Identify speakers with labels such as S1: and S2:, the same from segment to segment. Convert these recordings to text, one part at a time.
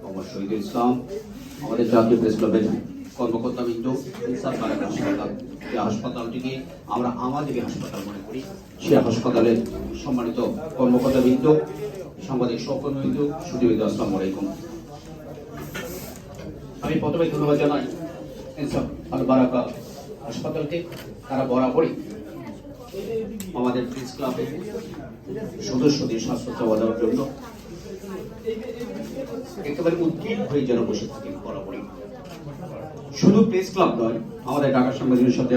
S1: মোহাম্মদ শহীদুল ইসলাম আমাদের জাতীয় প্রেস কর্মকর্তা বৃন্দ বারাক হাসপাতাল হাসপাতালটিকে আমরা আমাদের হাসপাতাল মনে করি। সে হাসপাতালের সম্মানিত কর্মকর্তা বৃন্দ, সাংবাদিক সহকর্মীবৃন্দ সুদীবৃন্দ আসসালামু আলাইকুম। আমি প্রথমে ধন্যবাদ জানাই ইনসাফ আল বারাকা হাসপাতালকে, তারা বরাবরই আমাদের প্রেস ক্লাবের সদস্যদের স্বাস্থ্য সেবা দেওয়ার জন্য একেবারে উদ্গ্রীব হয়ে যেন বসে থাকেন বরাবরই। শুধু প্রেস ক্লাব নয়, আমাদের ঢাকা সাংবাদিকের সাথে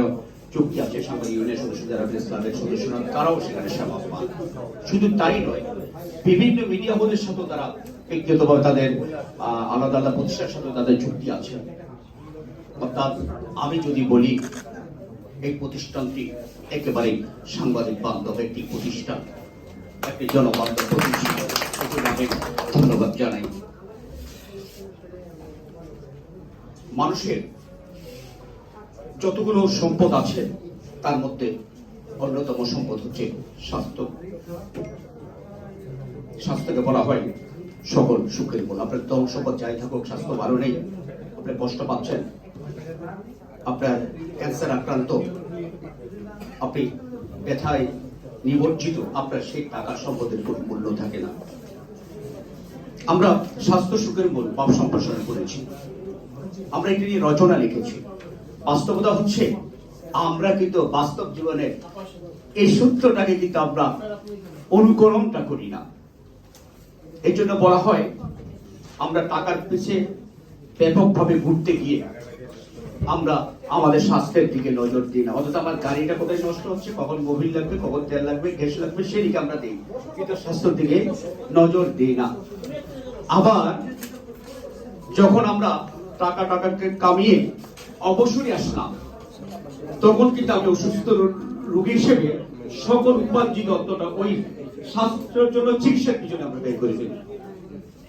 S1: চুক্তি আছে, সাংবাদিক ইউনিয়নের সদস্য, যারা প্রেস ক্লাবের সদস্যরা, তারাও সেখানে সেবা পান। শুধু তাই নয়, বিভিন্ন মিডিয়া বোর্ডের সাথে তারা ব্যক্তিগতভাবে তাদের আলাদা আলাদা প্রতিষ্ঠার সাথে তাদের চুক্তি আছে। অর্থাৎ আমি যদি বলি এই প্রতিষ্ঠানটি একেবারেই সাংবাদিক বান্ধব একটি প্রতিষ্ঠান। একটি জনবান্ধব প্রতিষ্ঠান। ধন্যবাদ জানাই। মানুষের যতগুলো সম্পদ আছে, তার মধ্যে অন্যতম সম্পদ হচ্ছে স্বাস্থ্য। স্বাস্থ্যকে বলা হয় সকল সুখের মূল আপনার ধন সম্পদ যাই থাকুক, স্বাস্থ্য ভালো নেই, আপনি কষ্ট পাচ্ছেন। আপনার ক্যান্সার আক্রান্ত, আপনি ব্যথায় নিমজ্জিত, আপনার সেই টাকার সম্পদের কোনো মূল্য থাকে না। আমরা স্বাস্থ্য সুখের মূল পাপ সম্প্রসারণ করেছি। আমরা এটি নিয়ে রচনা লিখেছি। বাস্তবতা হচ্ছে, আমরা কিন্তু বাস্তব জীবনে এই সূত্রটাকে কিন্তু আমরা অনুকরণটা করি না। এই জন্য বলা হয়, আমরা টাকার পিছে ব্যাপকভাবে ঘুরতে গিয়ে আমরা আমাদের স্বাস্থ্যের দিকে নজর দিই না। অথচ আমার গাড়িটা কোথায় নষ্ট হচ্ছে? কখন মোবিল লাগবে, কখন তেল লাগবে, গ্যাস লাগবে, সেদিকে আমরা দিই। কিন্তু স্বাস্থ্যের দিকে নজর দিই না। আবার যখন আমরা টাকা টাকাকে কামিয়ে অবসরে আসলাম, তখন কিন্তু আমি অসুস্থ রোগী হিসেবে সকল উপার্জিত অর্থটা ওই স্বাস্থ্যের জন্য চিকিৎসার পিছনে আমরা ব্যয় করে ফেলি।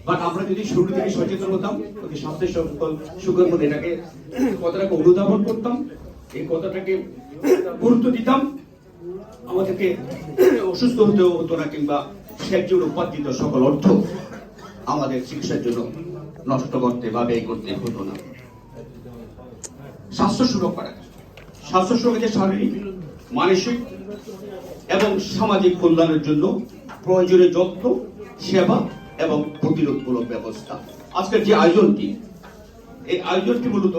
S1: বাট আমরা যদি শুরু থেকে সচেতন হতাম যদি স্বাস্থ্যের সকল সুখের মনে এটাকে কথাটাকে অনুধাবন করতাম, এই কথাটাকে গুরুত্ব দিতাম, আমাদেরকে অসুস্থ হতে হতো না কিংবা জন্য উপার্জিত সকল অর্থ আমাদের চিকিৎসার জন্য নষ্ট করতে বা ব্যয় করতে হতো না। স্বাস্থ্য সুরক্ষা স্বাস্থ্য সুরক্ষা শারীরিক, মানসিক এবং সামাজিক কল্যাণের জন্য প্রয়োজনীয় যত্ন, সেবা এবং প্রতিরোধমূলক ব্যবস্থা। আজকের যে আয়োজনটি, এই আয়োজনটি মূলত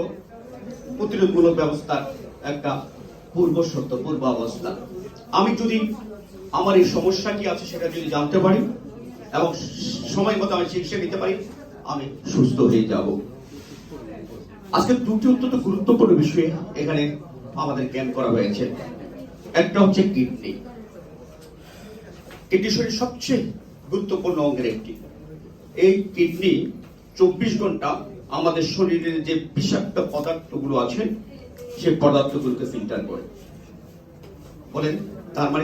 S1: প্রতিরোধমূলক ব্যবস্থার একটা পূর্ব শর্ত, পূর্ব অবস্থা। আমি যদি আমার এই সমস্যা কি আছে সেটা যদি জানতে পারি এবং সময় মতো আমি চিকিৎসা নিতে পারি, আমি সুস্থ হয়ে যাব। আজকে দুটি অত্যন্ত গুরুত্বপূর্ণ বিষয়ে এখানে আমাদের জ্ঞান করা হয়েছে। একটা হচ্ছে কিডনি। কিডনি শরীরের সবচেয়ে গুরুত্বপূর্ণ অঙ্গের একটি। এই কিডনি চব্বিশ ঘণ্টা আমাদের শরীরের যে বিষাক্ত পদার্থগুলো আছে, সে পদার্থগুলোকে ফিল্টার করে। বলেন, তার মানে